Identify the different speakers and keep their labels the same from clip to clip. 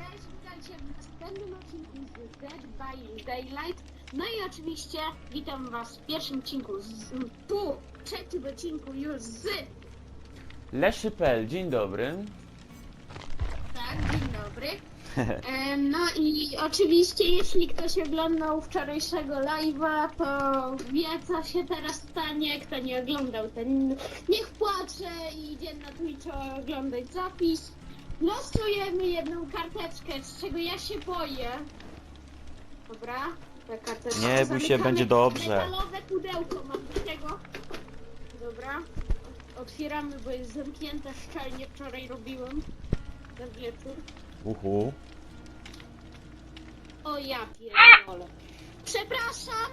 Speaker 1: Cześć, witajcie w następnym odcinku z Dead by Daylight. No i oczywiście witam was w pierwszym odcinku z... tu, trzecim odcinku już z...
Speaker 2: Leszypel, dzień dobry.
Speaker 1: Tak, dzień dobry. E, No i oczywiście jeśli ktoś oglądał wczorajszego live'a, to wie co się teraz stanie. Kto nie oglądał, ten niech płacze i idzie na Twitcha oglądać zapis. Losujemy jedną karteczkę, z czego ja się boję. Dobra, ta karteczka.
Speaker 2: Nie bój się,
Speaker 1: Zamykamy
Speaker 2: będzie dobrze.
Speaker 1: Metalowe pudełko mam do tego. Dobra. Otwieramy, bo jest zamknięte szczelnie. Wczoraj robiłem. Na wieczór.
Speaker 2: Uhu.
Speaker 1: O ja pierdolę. Przepraszam!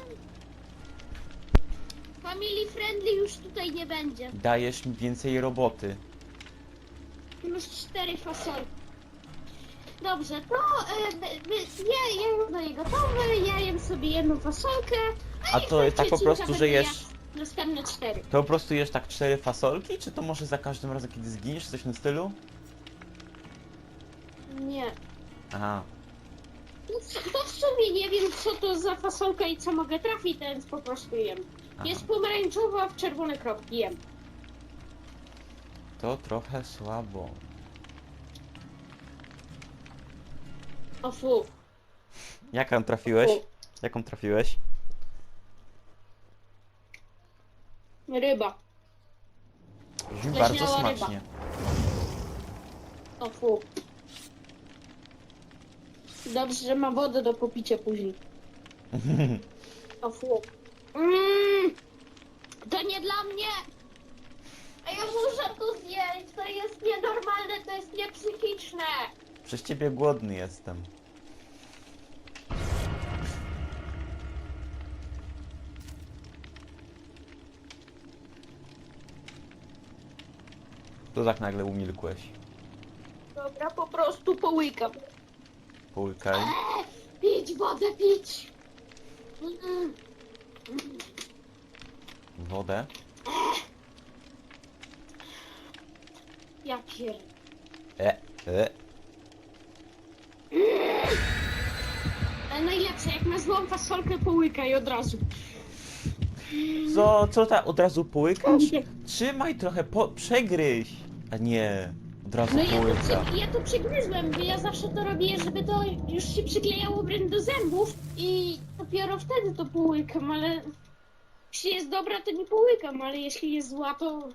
Speaker 1: Family friendly już tutaj nie będzie.
Speaker 2: Dajesz mi więcej roboty.
Speaker 1: Już cztery fasole. Dobrze, to e, my, my, ja, ja już daję gotowe, ja jem sobie jedną fasolkę.
Speaker 2: A to jest tak po prostu, że
Speaker 1: będę
Speaker 2: jesz...
Speaker 1: Następne cztery.
Speaker 2: To po prostu jesz tak cztery fasolki, czy to może za każdym razem, kiedy zginiesz, coś tym stylu?
Speaker 1: Nie.
Speaker 2: Aha.
Speaker 1: To, w- to w sumie nie wiem co to za fasolka i co mogę trafić, więc po prostu jem.
Speaker 2: Aha.
Speaker 1: Jest pomarańczowa w czerwone kropki jem.
Speaker 2: To trochę słabo.
Speaker 1: O fu.
Speaker 2: Jaką trafiłeś?
Speaker 1: fu.
Speaker 2: Jaką trafiłeś?
Speaker 1: Ryba.
Speaker 2: Brzmi
Speaker 1: Leśniała
Speaker 2: bardzo
Speaker 1: ryba.
Speaker 2: smacznie.
Speaker 1: O fu. Dobrze, że ma wodę do popicia później. O fu. Mm, to nie dla mnie! A ja muszę to zjeść! To jest nienormalne, to jest niepsychiczne!
Speaker 2: Przez ciebie głodny jestem. To tak nagle umilkłeś.
Speaker 1: Dobra, po prostu połykam.
Speaker 2: Połykaj.
Speaker 1: Eee, pić wodę, pić! Mm,
Speaker 2: Wodę.
Speaker 1: Ja pier...
Speaker 2: E, e.
Speaker 1: Ale najlepsze, jak na złą fasolkę połykaj od razu.
Speaker 2: Co, co ta od razu połykasz? Trzymaj trochę, po, przegryź. A nie, od razu
Speaker 1: No ja to,
Speaker 2: połyka.
Speaker 1: przy, ja to przygryzłem, bo ja zawsze to robię, żeby to już się przyklejało wręcz do zębów i dopiero wtedy to połykam, ale jeśli jest dobra, to nie połykam, ale jeśli jest zła, to...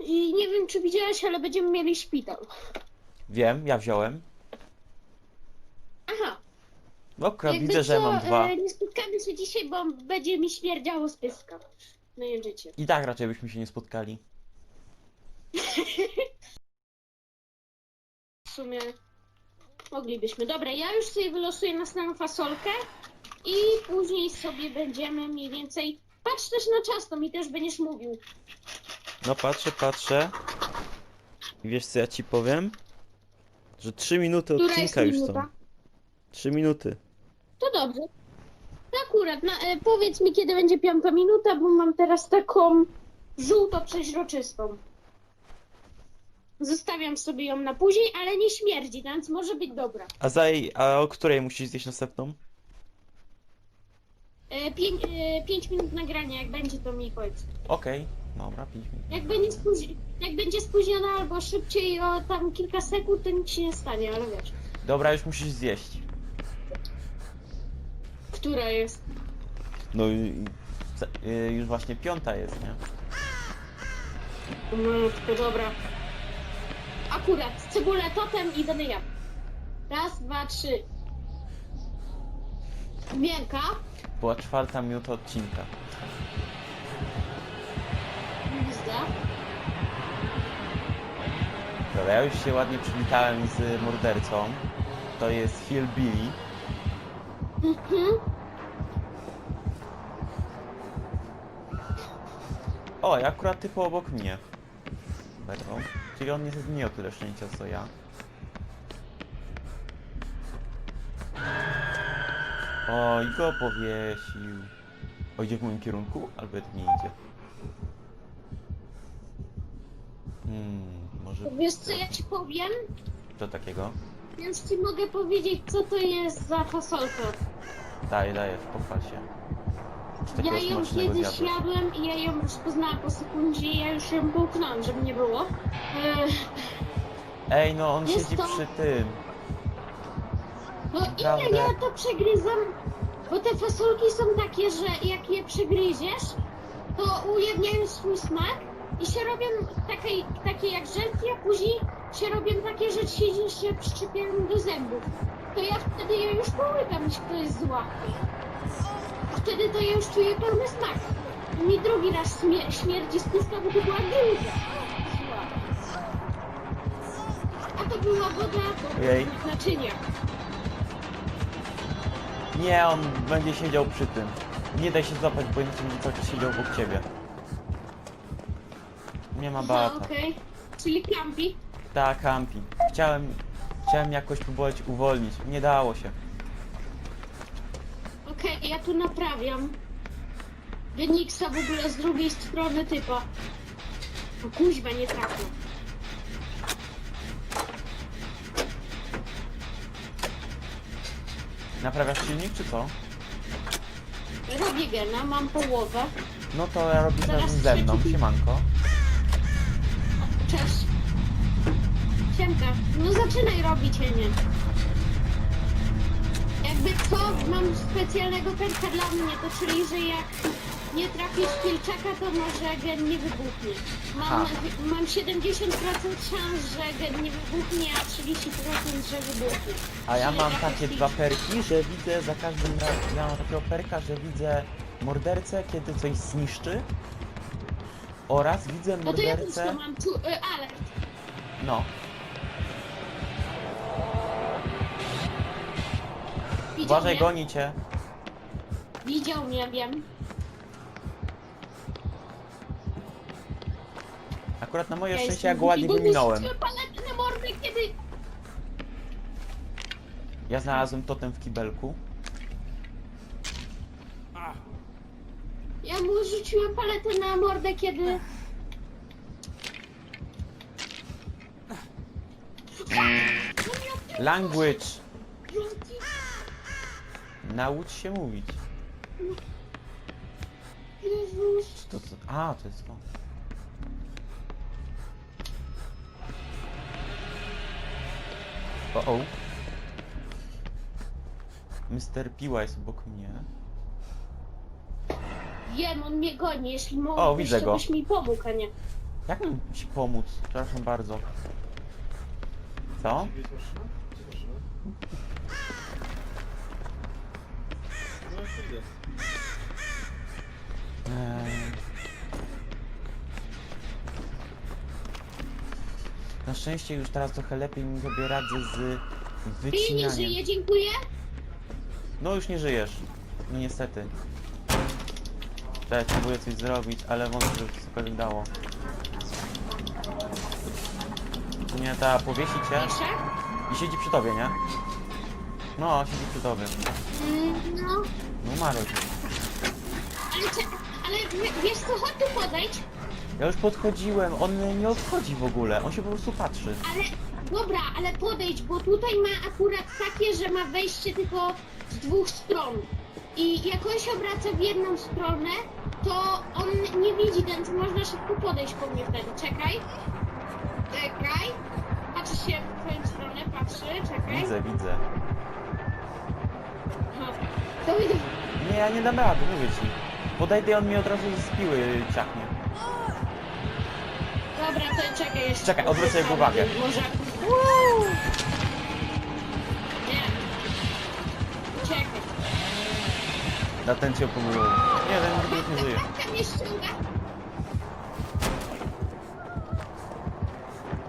Speaker 1: I nie wiem, czy widziałeś, ale będziemy mieli szpital.
Speaker 2: Wiem, ja wziąłem.
Speaker 1: Aha,
Speaker 2: No,
Speaker 1: jakby
Speaker 2: widzę, że
Speaker 1: co,
Speaker 2: mam dwa.
Speaker 1: E, nie spotkamy się dzisiaj, bo będzie mi śmierdziało z pyska. No i życie.
Speaker 2: I tak raczej byśmy się nie spotkali.
Speaker 1: W sumie moglibyśmy. Dobra, ja już sobie wylosuję następną fasolkę i później sobie będziemy mniej więcej. Patrz też na czas, to mi też będziesz mówił.
Speaker 2: No patrzę, patrzę. I wiesz co ja ci powiem? Że 3 minuty
Speaker 1: Która jest
Speaker 2: odcinka już są.
Speaker 1: minuta?
Speaker 2: 3 minuty.
Speaker 1: To dobrze. To akurat, na, e, powiedz mi kiedy będzie piąta minuta, bo mam teraz taką żółto-przeźroczystą. Zostawiam sobie ją na później, ale nie śmierdzi, więc może być dobra.
Speaker 2: A za a o której musisz zjeść następną?
Speaker 1: E, pięć, e, pięć minut nagrania, jak będzie to mi powiedz.
Speaker 2: Okej, dobra, 5 minut.
Speaker 1: Jak będzie, spóź... jak będzie spóźniona albo szybciej o tam kilka sekund, to nic się nie stanie, ale wiesz.
Speaker 2: Dobra, już musisz zjeść.
Speaker 1: Która jest?
Speaker 2: No i za- y, już właśnie piąta jest, nie?
Speaker 1: No, to dobra. Akurat, cebulę totem i będę ja. Raz, dwa, trzy. Miękka.
Speaker 2: Była czwarta minuta odcinka. Dobra, ja już się ładnie przywitałem z mordercą. To jest Hillbilly.
Speaker 1: Mhm.
Speaker 2: O, i akurat typu obok mnie. Berą. Czyli on niestety nie miał tyle szczęścia co ja. O, i go powiesił. O, idzie w moim kierunku? Albo nie idzie. Hmm, może...
Speaker 1: Wiesz co ja ci powiem?
Speaker 2: Co takiego?
Speaker 1: Już ci mogę powiedzieć, co to jest za fasolka.
Speaker 2: Daję, daję, pochwal się. Czy
Speaker 1: Ja ją
Speaker 2: smacznego
Speaker 1: kiedyś
Speaker 2: zjadłeś?
Speaker 1: jadłem i ja ją już poznałam po sekundzie i ja już ją połknąłem, żeby nie było. Eee,
Speaker 2: Ej, no on
Speaker 1: Jest
Speaker 2: siedzi
Speaker 1: to-
Speaker 2: przy tym.
Speaker 1: No
Speaker 2: Naprawdę?
Speaker 1: ile ja to przegryzam? Bo te fasolki są takie, że jak je przegryziesz, to ujawniają swój smak i się robią takie, takie jak żelki, a później się robią takie, że ci się przyczepiają do zębów. To ja wtedy je już połykam, jeśli to jest zła. Wtedy to ja już czuję pełny smak. I mi drugi raz śmie śmierdzi z pustą, bo to była druga. Zła. A to była woda
Speaker 2: Ojej.
Speaker 1: do naczynia.
Speaker 2: Nie, on będzie siedział przy tym. Nie daj się złapać, bo inaczej będzie cały czas siedział obok ciebie. Nie ma
Speaker 1: Aha,
Speaker 2: bata.
Speaker 1: okej. Czyli kampi.
Speaker 2: Tak, campi. Chciałem, chciałem jakoś próbować uwolnić. Nie dało się.
Speaker 1: Okej, ja tu naprawiam. Wyniksa w ogóle z drugiej strony typa. O kuźwa, nie trafię.
Speaker 2: Naprawiasz silnik, czy co?
Speaker 1: Robię gena, mam połowę.
Speaker 2: No to ja robię
Speaker 1: Zaraz
Speaker 2: razem ze mną. Siemanko.
Speaker 1: No zaczynaj robić, ja nie. Jakby co, mam specjalnego perka dla mnie, to czyli, że jak nie trafisz kilczaka, to może gen nie wybuchnie. Mam, mam 70% szans, że gen nie wybuchnie, a 30% że wybuchnie.
Speaker 2: A ja mam takie dwa perki, że widzę za każdym razem. Ja mam takiego perka, że widzę mordercę, kiedy coś zniszczy. Oraz widzę
Speaker 1: No to ja też
Speaker 2: mordercę.
Speaker 1: to mam, tu, y, alert.
Speaker 2: No,
Speaker 1: Widział
Speaker 2: uważaj,
Speaker 1: mnie?
Speaker 2: goni cię.
Speaker 1: Widział mnie, wiem.
Speaker 2: Akurat na moje szczęście ja go ładnie wyminąłem.
Speaker 1: mi paletę na mordę, kiedy...
Speaker 2: Ja znalazłem totem w kibelku.
Speaker 1: Ja mu rzuciłem paletę na mordę, kiedy...
Speaker 2: Language! Naucz się mówić.
Speaker 1: Jezus.
Speaker 2: To, to, a, to jest to. O, o. Mr. Piła jest obok mnie.
Speaker 1: Wiem, on mnie goni, jeśli mógłbyś,
Speaker 2: O, widzę
Speaker 1: to
Speaker 2: go.
Speaker 1: byś mi pomógł, a nie.
Speaker 2: Jak mam ci pomóc? Przepraszam bardzo. Co? Na szczęście już teraz trochę lepiej mi sobie radzę z
Speaker 1: Ty nie
Speaker 2: wycinaniem.
Speaker 1: żyje, dziękuję.
Speaker 2: No już nie żyjesz. No niestety. Teraz próbuję coś zrobić, ale wątpię, że to cokolwiek dało. Nie, ta powiesi cię
Speaker 1: Jeszcze?
Speaker 2: i siedzi przy tobie, nie? No, siedzi przy tobie.
Speaker 1: Mm, no,
Speaker 2: No Maro.
Speaker 1: ale, cze- ale w- wiesz co, chodź tu podejdź.
Speaker 2: Ja już podchodziłem, on nie odchodzi w ogóle, on się po prostu patrzy.
Speaker 1: Ale, dobra, ale podejdź, bo tutaj ma akurat takie, że ma wejście tylko z dwóch stron. I jak on się obraca w jedną stronę, to on nie widzi, więc można szybko podejść po mnie wtedy. Czekaj. Czekaj. Patrzy się w twoją stronę, patrzy, czekaj.
Speaker 2: Widzę, widzę.
Speaker 1: To.
Speaker 2: Nie, ja nie dam rady, mówię ci. Podejdę i on mi od razu z piły ciachnie.
Speaker 1: Dobra, to czekaj jeszcze.
Speaker 2: Czekaj, odwrócę jego uwagę.
Speaker 1: Może... Uuu. Nie. Czekaj.
Speaker 2: Na ten cię pomylił. Nie, ten już nie żyje.
Speaker 1: Babka mnie ściąga.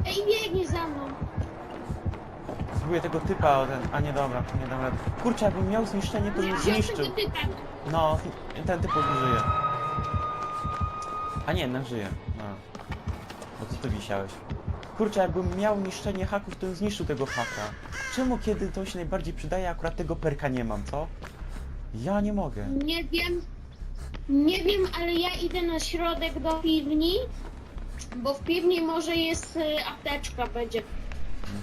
Speaker 1: Ej, biegnie za mną.
Speaker 2: Spróbuję tego typa, o ten... A nie, dobra, nie dam rady. Kurczę, jakbym miał zniszczenie, to bym
Speaker 1: Ja
Speaker 2: zniszczył. No, ten typ już żyje. A nie, jednak żyje. No. Bo co ty wisiałeś? Kurczę, jakbym miał niszczenie haków, to bym zniszczył tego haka. Czemu kiedy to się najbardziej przydaje, akurat tego perka nie mam, co? Ja nie mogę.
Speaker 1: Nie wiem. Nie wiem, ale ja idę na środek do piwni. Bo w piwni może jest y, apteczka będzie.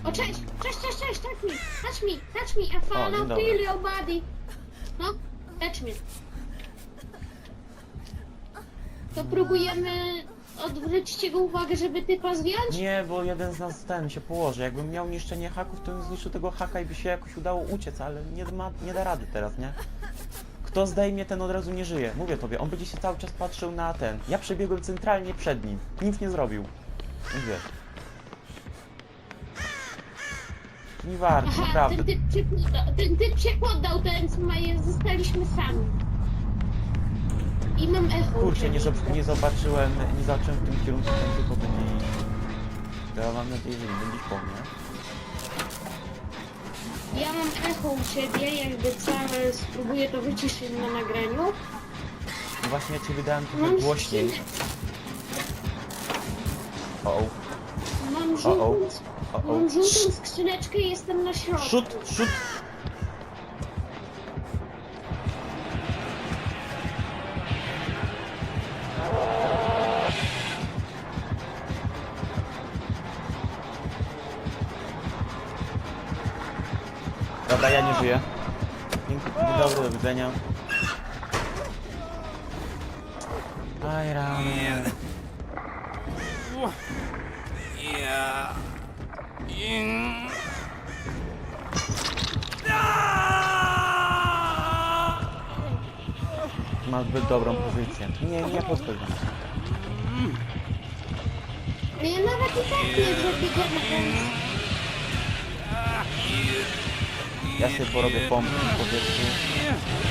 Speaker 1: O, cześć, cześć, cześć, cześć, touch me, touch me, touch me, I
Speaker 2: O,
Speaker 1: follow
Speaker 2: dzień dobry.
Speaker 1: feel your body. No, touch me. To próbujemy odwrócić jego uwagę, żeby typa zdjąć?
Speaker 2: Nie, bo jeden z nas ten się położy. Jakbym miał niszczenie haków, to bym zniszczył tego haka i by się jakoś udało uciec, ale nie, ma, nie da rady teraz, nie? Kto zdejmie, ten od razu nie żyje. Mówię tobie, on będzie się cały czas patrzył na ten. Ja przebiegłem centralnie przed nim. Nic nie zrobił. Więc wiesz. Nie warto,
Speaker 1: Aha,
Speaker 2: naprawdę.
Speaker 1: ten typ, się poddał, ten typ się poddał, zostaliśmy sami. I mam echo.
Speaker 2: Kurczę, nie, zob- nie zobaczyłem, nie zobaczyłem w tym kierunku, ten tylko będzie iść. To ja mam nadzieję, że nie będzie po mnie.
Speaker 1: Ja mam echo u siebie, jakby całe spróbuję to wyciszyć na nagraniu.
Speaker 2: No właśnie, ja ci wydałem trochę
Speaker 1: Mam
Speaker 2: głośniej.
Speaker 1: skrzynkę.
Speaker 2: O,
Speaker 1: Mam żółtą,
Speaker 2: o, o.
Speaker 1: mam żółtą skrzyneczkę i jestem na środku.
Speaker 2: Szut, szut. Dobra, ja nie żyję. Dzięki, dzień dobry, do widzenia. Aj, rany.
Speaker 3: Ja.
Speaker 2: Ma zbyt dobrą pozycję. Nie, nie podchodź do nas.
Speaker 1: Ja nawet i tak nie więc...
Speaker 2: Ja sobie porobię pompki w powietrzu.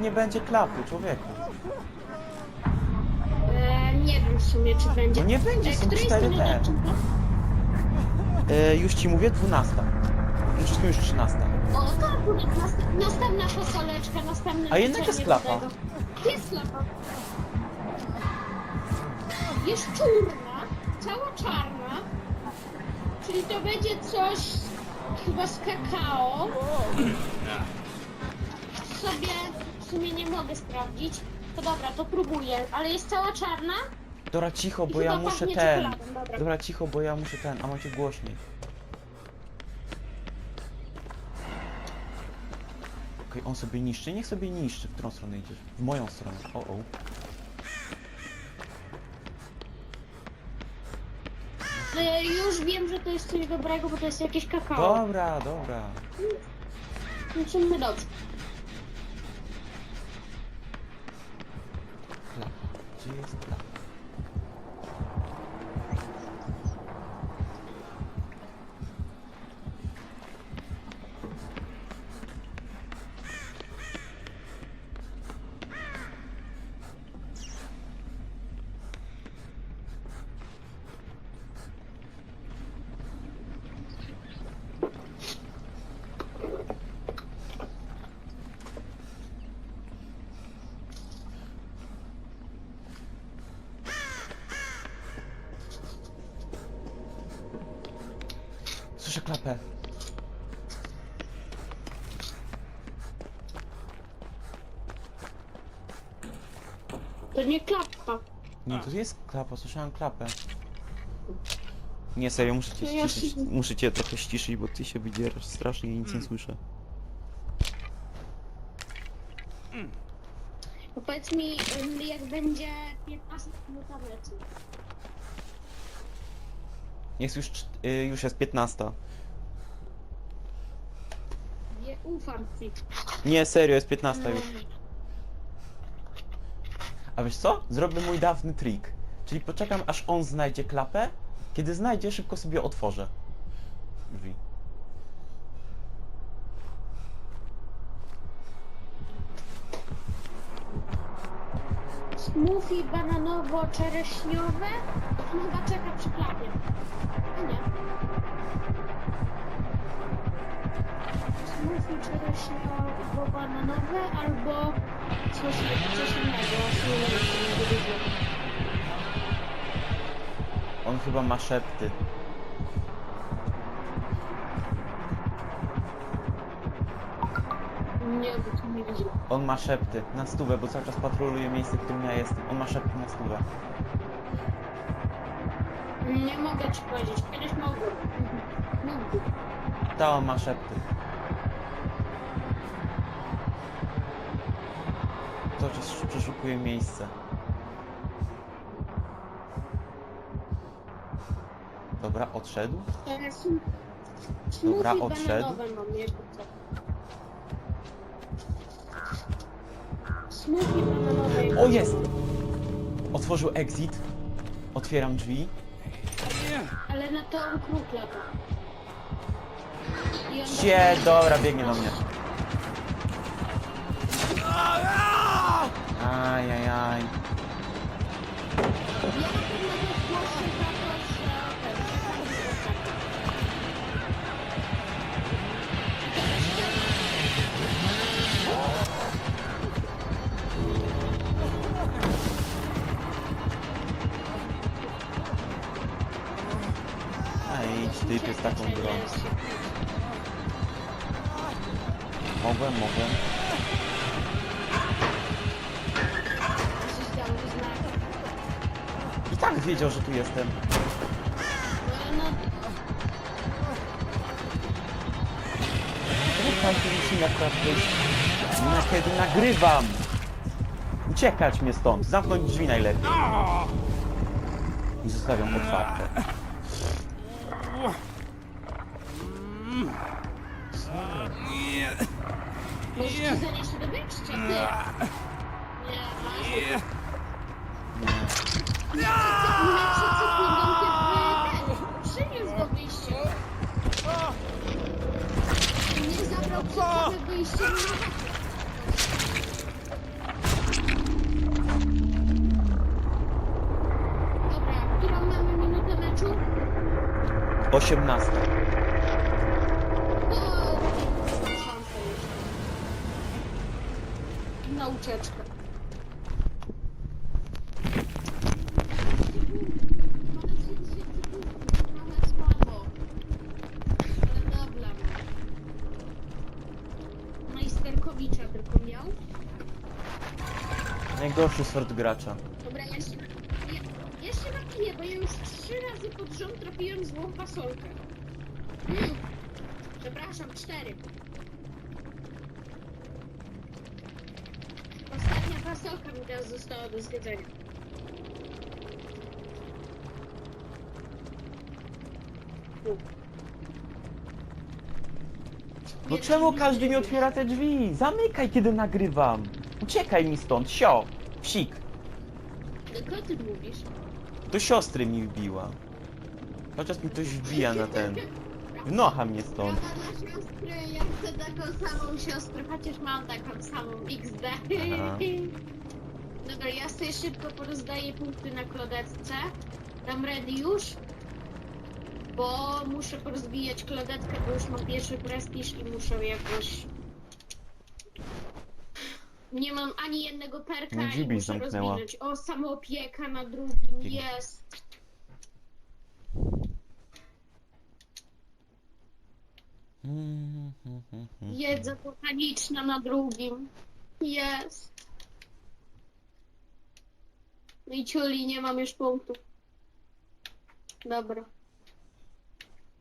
Speaker 2: Nawet nie będzie klapy, człowieku.
Speaker 1: E, nie wiem w sumie, czy będzie.
Speaker 2: No nie będzie,
Speaker 1: E,
Speaker 2: są
Speaker 1: której
Speaker 2: cztery
Speaker 1: strony
Speaker 2: te.
Speaker 1: odcinka?
Speaker 2: E, już ci mówię, 12. No Wszystkim już 13.
Speaker 1: O, nast- następna fasoleczka, następna...
Speaker 2: A jednak jest
Speaker 1: leczenie
Speaker 2: klapa.
Speaker 1: tego. Jest klapa. Jest czarna, cała czarna, czyli to będzie coś chyba z kakao. Sobie w sumie nie mogę sprawdzić. To dobra, to próbuję, ale jest cała czarna.
Speaker 2: Dobra, cicho, bo
Speaker 1: I
Speaker 2: ja
Speaker 1: chyba
Speaker 2: muszę
Speaker 1: pachnie
Speaker 2: ten.
Speaker 1: czekoladą, dobra.
Speaker 2: Dobra, cicho, bo ja muszę ten, a macie głośniej. Okej, on sobie niszczy, niech sobie niszczy. W którą stronę idziesz? W moją stronę. O, o.
Speaker 1: E, już wiem, że to jest coś dobrego, bo to jest jakieś kakao.
Speaker 2: Dobra, dobra.
Speaker 1: Kończymy dobrze.
Speaker 2: Klapa. Gdzie jest klapa? Słyszę klapę.
Speaker 1: To nie klapka.
Speaker 2: Nie, to jest klapa, słyszałem klapę. Nie, serio, muszę cię
Speaker 1: ja
Speaker 2: ściszyć.
Speaker 1: się-
Speaker 2: Muszę cię trochę ściszyć, bo ty się wydzierasz strasznie i nic nie słyszę.
Speaker 1: To powiedz mi, ym, jak będzie 15 minuta leci.
Speaker 2: Jest już, czt- y, już jest 15.
Speaker 1: Nie ufam ci.
Speaker 2: Nie, serio, jest 15 już. A wiesz co? Zrobię mój dawny trik. Czyli poczekam, aż on znajdzie klapę. Kiedy znajdzie, szybko sobie otworzę. drzwi.
Speaker 1: Smoothie bananowo-czereśniowe. On chyba czeka przy klapie. A nie. Smoothie czereśniowo-bananowe albo coś, coś
Speaker 2: On chyba ma szepty.
Speaker 1: Nie, bo tu nie widzę.
Speaker 2: On ma szepty na stówę, bo cały czas patroluje miejsce, w którym ja jestem. On ma szepty na stówę.
Speaker 1: Nie mogę ci powiedzieć. Kiedyś mogłem.
Speaker 2: Ta on ma szepty. Cały czas przeszukuje miejsce. Dobra, odszedł.
Speaker 1: Teraz
Speaker 2: Dobra,
Speaker 1: smoothie
Speaker 2: odszedł.
Speaker 1: bananowe mam jeszcze co. Smoothie bananowe.
Speaker 2: O, jest! Otworzył exit. Otwieram drzwi.
Speaker 1: Ale na to on kruk lata. I on
Speaker 2: Cie, dobra, biegnie do mnie. Ajajaj.
Speaker 1: Ja na pewno go zgłoszę za to, że ten, że
Speaker 2: wiedział, że tu jestem. Pan tu musi akurat wyjść? Na kiedy nagrywam? Uciekać mnie stąd. Zamknąć drzwi najlepiej. I zostawiam otwarte.
Speaker 1: Możesz ci zanieść do wyjścia, ty. Nie.
Speaker 2: Nie.
Speaker 1: Przyniósł do wyjścia. Nie zabrał przed samym wyjściem na. Dobra, którą mamy minutę meczu?
Speaker 2: 18.
Speaker 1: O, szansę jeszcze. Na ucieczkę. Mamy 30 punktów, trochę słabo. Ale dobra. Majsterkowicza tylko miał.
Speaker 2: Najgorszy sort gracza.
Speaker 1: Dobra, ja się, ja, ja się napiję, bo ja już trzy razy pod rząd trafiłem złą fasolkę. Mm. Przepraszam, cztery. Ostatnia fasolka mi teraz została do zjedzenia. U.
Speaker 2: No
Speaker 1: Nie,
Speaker 2: czemu
Speaker 1: nie
Speaker 2: każdy mi otwiera te drzwi? Zamykaj, kiedy nagrywam. Uciekaj mi stąd, sio. Psik.
Speaker 1: Do kogo ty mówisz?
Speaker 2: Do siostry mi wbiła. Chociaż mi ktoś wbija na ten. Wnocha mnie stąd.
Speaker 1: Brawa dla siostry, ja chcę taką samą siostrę, chociaż mam taką samą XD.
Speaker 2: Aha.
Speaker 1: Dobra, ja sobie szybko porozdaję punkty na klodetce. Dam ready już. Bo muszę porozbijać klodetkę, bo już mam pierwszy prestiż i muszę jakoś... Nie mam ani jednego perka
Speaker 2: Nie,
Speaker 1: i
Speaker 2: Gibi
Speaker 1: muszę
Speaker 2: zamknęła.
Speaker 1: rozwinąć. O, samoopieka na drugim, jest. Jedza botaniczna na drugim. Jest. No i ciuli, nie mam już punktów. Dobra.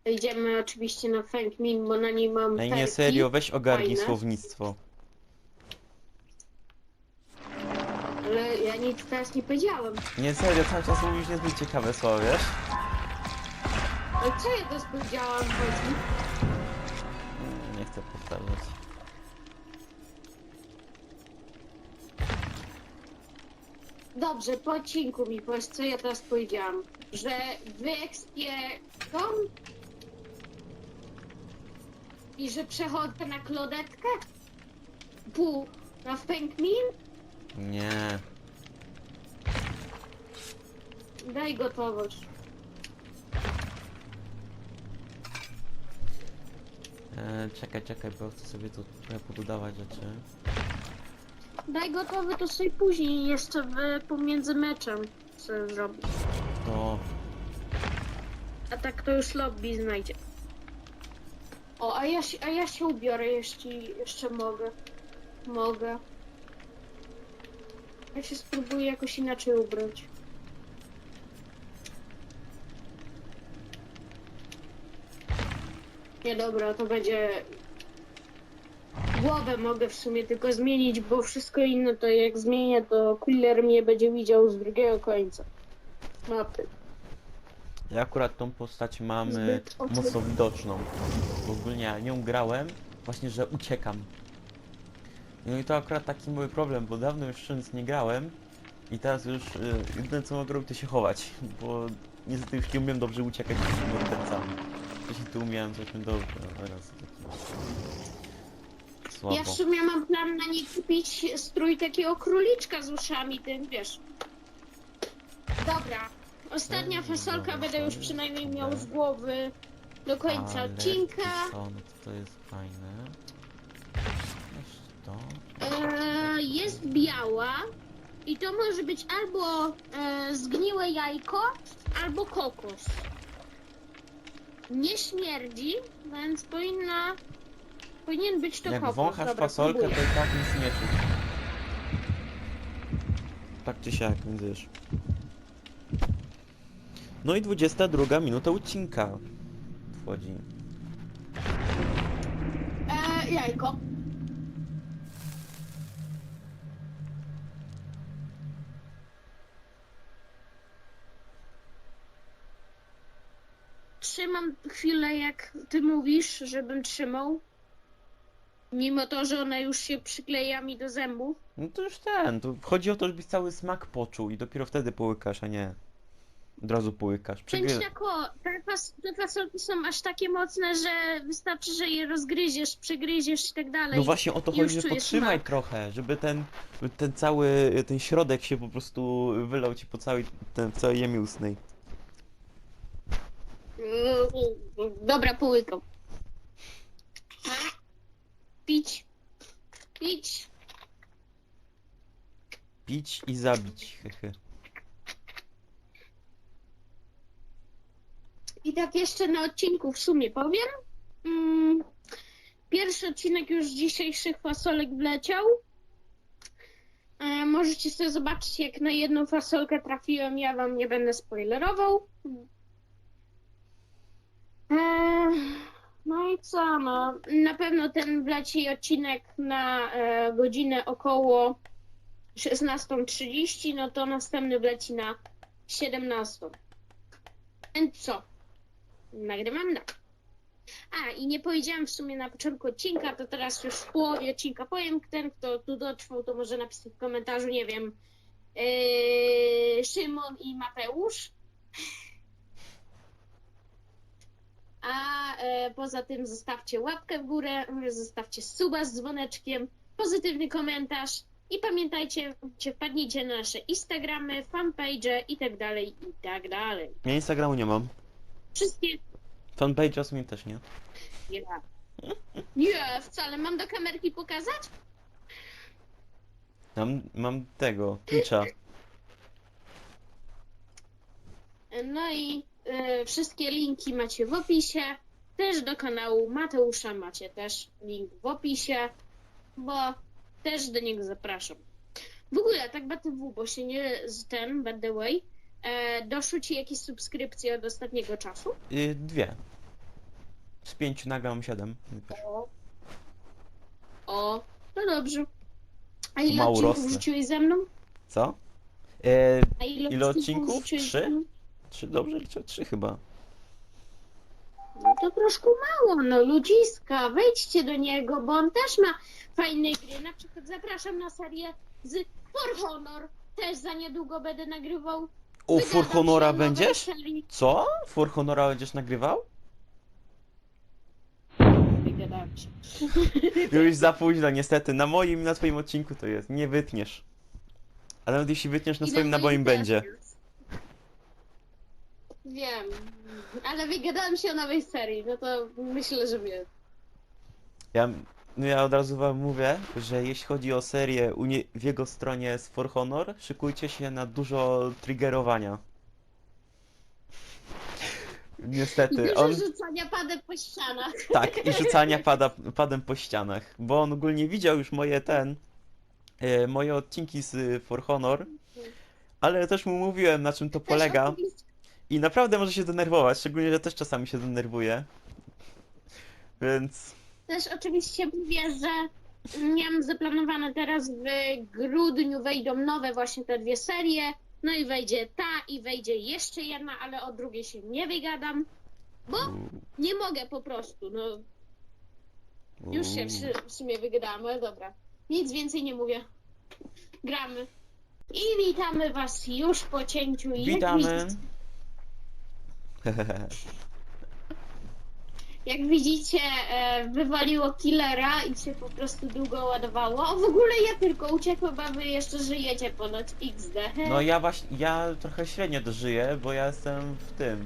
Speaker 1: Idziemy oczywiście na Feng Min, bo na niej mam
Speaker 2: Ej, nie
Speaker 1: perki.
Speaker 2: serio, weź ogarnij
Speaker 1: Fajne.
Speaker 2: słownictwo.
Speaker 1: Ale ja nic teraz nie powiedziałem.
Speaker 2: Nie serio, cały czas mówisz niezbyt ciekawe słowa, wiesz?
Speaker 1: Ale co ja teraz powiedziałam, powiedz mi?
Speaker 2: Mm, Nie chcę powtarzać.
Speaker 1: Dobrze, po odcinku mi powiedz, co ja teraz powiedziałam. Że w ekspie... Tom? I że przechodzę na klodetkę? Pół. Na wpękmin?
Speaker 2: Nie.
Speaker 1: Daj gotowość.
Speaker 2: E, czekaj, czekaj, bo chcę sobie tu trochę rzeczy.
Speaker 1: Daj gotowy, to sobie później jeszcze w, pomiędzy meczem sobie zrobić.
Speaker 2: To...
Speaker 1: A tak to już lobby znajdzie. O, a ja, się- a ja się ubiorę, jeśli jeszcze mogę. Mogę. Ja się spróbuję jakoś inaczej ubrać. Nie dobra, to będzie... Głowę mogę w sumie tylko zmienić, bo wszystko inne to jak zmienię, to killer mnie będzie widział z drugiego końca. Mapy.
Speaker 2: Ja akurat tą postać mam e,
Speaker 1: Zbyt oczy-
Speaker 2: mocno widoczną. Ogólnie ja nią grałem, właśnie, że uciekam. No i to akurat taki mój problem, bo dawno już nic nie grałem i teraz już y, jedyne co mogę robić to się chować, bo niestety już nie umiem dobrze uciekać przed mordercami. Wcześniej tu umiałem całkiem dobrze, a teraz taki... Słabo.
Speaker 1: Ja w sumie mam plan na nie kupić strój takiego króliczka z uszami, tym wiesz. Dobra. Ostatnia fasolka będę już przynajmniej miał z głowy do końca
Speaker 2: Ale
Speaker 1: odcinka.
Speaker 2: No to, to jest fajne. To.
Speaker 1: E, jest biała i to może być albo e, zgniłe jajko, albo kokos. Nie śmierdzi, więc powinna. Powinien być to
Speaker 2: Jak
Speaker 1: kokos.
Speaker 2: wąchasz
Speaker 1: Dobra,
Speaker 2: fasolkę, to
Speaker 1: próbuję.
Speaker 2: i tak nic nie czuć. Tak czy siak, więc wiesz. No i 22 minuta odcinka wchodzi.
Speaker 1: E, jajko. Trzymam chwilę, jak ty mówisz, żebym trzymał. Mimo to, że ona już się przykleja mi do zębów.
Speaker 2: No to już ten, to chodzi o to, żebyś cały smak poczuł i dopiero wtedy połykasz, a nie od razu połykasz. Przegry...
Speaker 1: Pęczniako, te, fas te fasolki są aż takie mocne, że wystarczy, że je rozgryziesz, przegryziesz i tak dalej.
Speaker 2: No właśnie o to
Speaker 1: Już
Speaker 2: chodzi, że
Speaker 1: czuję
Speaker 2: podtrzymaj
Speaker 1: smak.
Speaker 2: trochę, żeby ten, ten cały, ten środek się po prostu wylał ci po całej, ten, całej jemie ustnej.
Speaker 1: Dobra, połykam. Pić. Pić.
Speaker 2: Pić i zabić, hehe.
Speaker 1: I tak jeszcze na odcinku w sumie powiem. Mm, pierwszy odcinek już z dzisiejszych fasolek wleciał. E, możecie sobie zobaczyć, jak na jedną fasolkę trafiłem. Ja wam nie będę spoilerował. No i co, no. Na pewno ten wleci odcinek na e, godzinę około 16.30, no to następny wleci na 17. Więc co? Nagrywam na. A, i nie powiedziałem w sumie na początku odcinka, to teraz już w połowie odcinka powiem. Ten, kto tu dotrwał, to może napisać w komentarzu, nie wiem, yy, Szymon i Mateusz. A e, poza tym zostawcie łapkę w górę, zostawcie suba z dzwoneczkiem, pozytywny komentarz i pamiętajcie, wpadnijcie na nasze Instagramy, fanpage i tak dalej, i tak dalej.
Speaker 2: Ja Instagramu nie mam.
Speaker 1: Wszystkie
Speaker 2: Fanpage osmie też nie.
Speaker 1: Nie. Nie, wcale. Mam do kamerki pokazać?
Speaker 2: Mam, mam tego, Twitcha.
Speaker 1: No i wszystkie linki macie w opisie. Też do kanału Mateusza macie też link w opisie, bo też do niego zapraszam. W ogóle, tak BTW, bo się nie z ten, by the way, e, doszły ci jakieś subskrypcje od ostatniego czasu?
Speaker 2: Y, dwie. Z pięciu nagle mam siedem.
Speaker 1: O. O, no dobrze. A ile
Speaker 2: Mało
Speaker 1: odcinków
Speaker 2: rosnę.
Speaker 1: rzuciłeś ze mną?
Speaker 2: Co? E,
Speaker 1: A ile,
Speaker 2: Ile odcinków? Trzy?
Speaker 1: ze mną?
Speaker 2: Trzy, dobrze liczę? Trzy chyba.
Speaker 1: No to troszkę mało, no ludziska, wejdźcie do niego, bo on też ma fajne gry. Na przykład zapraszam na serię z For Honor. Też za niedługo będę nagrywał.
Speaker 2: O,
Speaker 1: Wydawam
Speaker 2: For Honora
Speaker 1: się nowej
Speaker 2: będziesz?
Speaker 1: Serii.
Speaker 2: Co? For Honora będziesz nagrywał?
Speaker 1: Się.
Speaker 2: Już za późno, niestety. Na moim na twoim odcinku to jest. Nie wytniesz. A nawet jeśli wytniesz, na
Speaker 1: I
Speaker 2: swoim na
Speaker 1: moim też
Speaker 2: będzie.
Speaker 1: jest. Wiem, ale wygadałam się o nowej serii, no to myślę, że wiem.
Speaker 2: Ja, no ja od razu wam mówię, że jeśli chodzi o serię u nie, w jego stronie z For Honor, szykujcie się na dużo triggerowania. Niestety,
Speaker 1: dużo
Speaker 2: on...
Speaker 1: rzucania padem po ścianach.
Speaker 2: Tak, i rzucania pada, padem po ścianach, bo on ogólnie widział już moje ten, e, moje odcinki z For Honor, ale też mu mówiłem na czym to
Speaker 1: Też
Speaker 2: polega
Speaker 1: oczywiście-
Speaker 2: i naprawdę może się denerwować, szczególnie, że też czasami się denerwuje. Więc
Speaker 1: Też oczywiście mówię, że miałam zaplanowane teraz w grudniu wejdą nowe właśnie te dwie serie. No i wejdzie ta i wejdzie jeszcze jedna, ale o drugiej się nie wygadam, bo nie mogę po prostu. No już się w, sumie wygadałam, ale dobra. Nic więcej nie mówię. Gramy. I witamy was już po cięciu.
Speaker 2: Witamy.
Speaker 1: Jak widzicie, e, wywaliło killera i się po prostu długo ładowało. O, w ogóle ja tylko uciekłem, a wy jeszcze żyjecie ponoć XD.
Speaker 2: No ja właśnie, ja trochę średnio dożyję, bo ja jestem w tym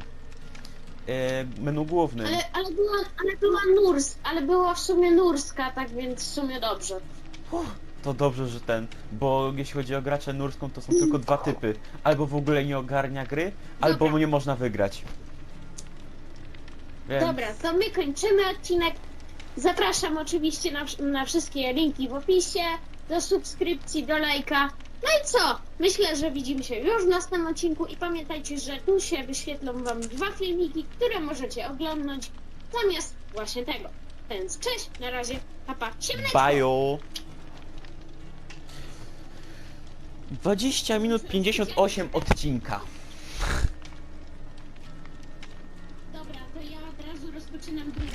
Speaker 2: e, menu głównym.
Speaker 1: Ale, ale, była, ale była Nurs, ale była w sumie Nurska, tak więc w sumie dobrze.
Speaker 2: To dobrze, że ten, bo jeśli chodzi o graczę nurską, to są tylko dwa typy. Albo w ogóle nie ogarnia gry, albo
Speaker 1: Dobra.
Speaker 2: nie można wygrać. Więc
Speaker 1: Dobra, to my kończymy odcinek. Zapraszam oczywiście na, na wszystkie linki w opisie, do subskrypcji, do lajka. No i co? Myślę, że widzimy się już w następnym odcinku i pamiętajcie, że tu się wyświetlą wam dwa filmiki, które możecie oglądać zamiast właśnie tego. Więc cześć, na razie, papa, siemneczko!
Speaker 2: Bajo! 20 minut 58 odcinka.
Speaker 1: Dobra, to ja